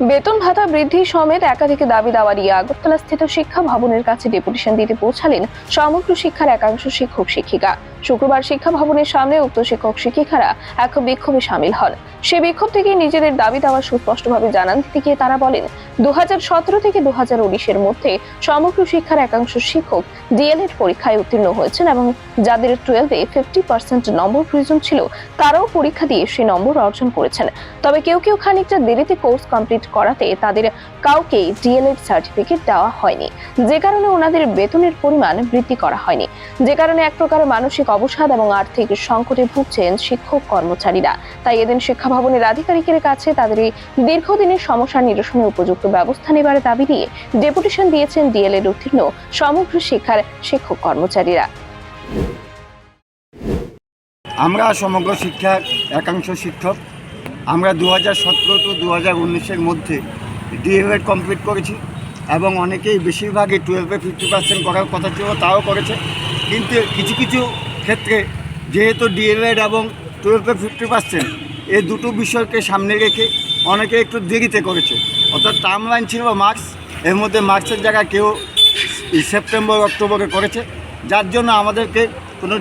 বেতন ভাতা বৃদ্ধি সমেত একাধিক দাবি দাওয়া নিয়ে আগরতলা স্থিত শিক্ষা ভবনের কাছে ডেপুটেশন দিতে পৌঁছালেন সমগ্র শিক্ষার একাংশ শিক্ষক শিক্ষিকা শুক্রবার শিক্ষা ভবনের সামনে উক্ত শিক্ষক শিক্ষিকারা এক বিক্ষোভে সামিল হন। সে বিক্ষোভ থেকে নিজেদের দাবি দাওয়া সুস্পষ্টভাবে জানান গিয়ে তারা বলেন দু থেকে দু উনিশের মধ্যে সমগ্র শিক্ষার একাংশ শিক্ষক ডিএলএড পরীক্ষায় উত্তীর্ণ হয়েছেন এবং যাদের টুয়েলভে ফিফটি পার্সেন্ট নম্বর প্রয়োজন ছিল, তারাও পরীক্ষা দিয়ে সে নম্বর অর্জন করেছেন। তবে কেউ কেউ খানিকটা দেরিতে কোর্স কমপ্লিট করাতে তাদের কাউকে ডিএলএড সার্টিফিকেট দেওয়া হয়নি। যে কারণে ওনাদের বেতনের পরিমাণ বৃদ্ধি করা হয়নি। যে কারণে এক প্রকার মানসিক অবসাদ এবং আর্থিক সংকটে ভুগছেন শিক্ষক কর্মচারীরা। তাই এদিন শিক্ষা ভবনের আধিকারিকের কাছে তাদের এই দীর্ঘদিনের সমস্যা নিরসনে উপযুক্ত ব্যবস্থা নেবার দাবি নিয়ে ডেপুটেশন দিয়েছেন ডিএলএড উত্তীর্ণ সমগ্র শিক্ষার শিক্ষক কর্মচারীরা। আমরা সমগ্র শিক্ষার একাংশ শিক্ষক। আমরা দু হাজার সতেরো টু দু হাজার উনিশের মধ্যে ডিএলএড কমপ্লিট করেছি এবং অনেকেই বেশিরভাগই টুয়েলভে ফিফটি পার্সেন্ট করার কথা ছিল, তাও করেছে। কিন্তু কিছু কিছু ক্ষেত্রে যেহেতু ডিএলএড এবং টুয়েলভে ফিফটি পার্সেন্ট এই দুটো বিষয়কে সামনে রেখে অনেকে একটু দেরিতে করেছে। অর্থাৎ টার্ম লাইন ছিল মার্কস এর মধ্যে মার্কসের জায়গায় কেউ সেপ্টেম্বর অক্টোবরে করেছে। যার জন্য আমাদেরকে কোনো